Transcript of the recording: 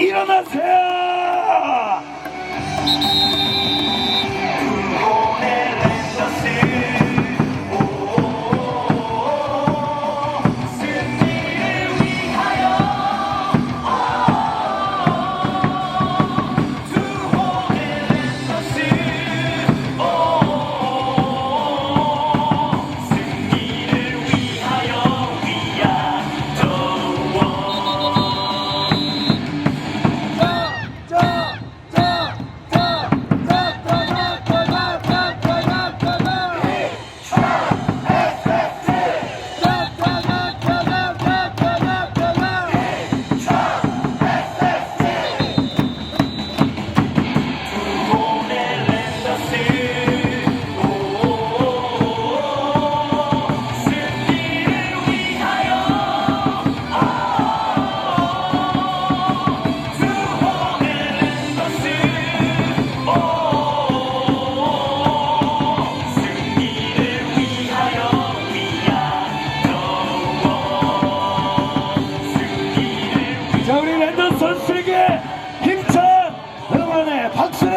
일어나세요! 자, 우리 랜더 선수에게 힘찬 응원의 박수!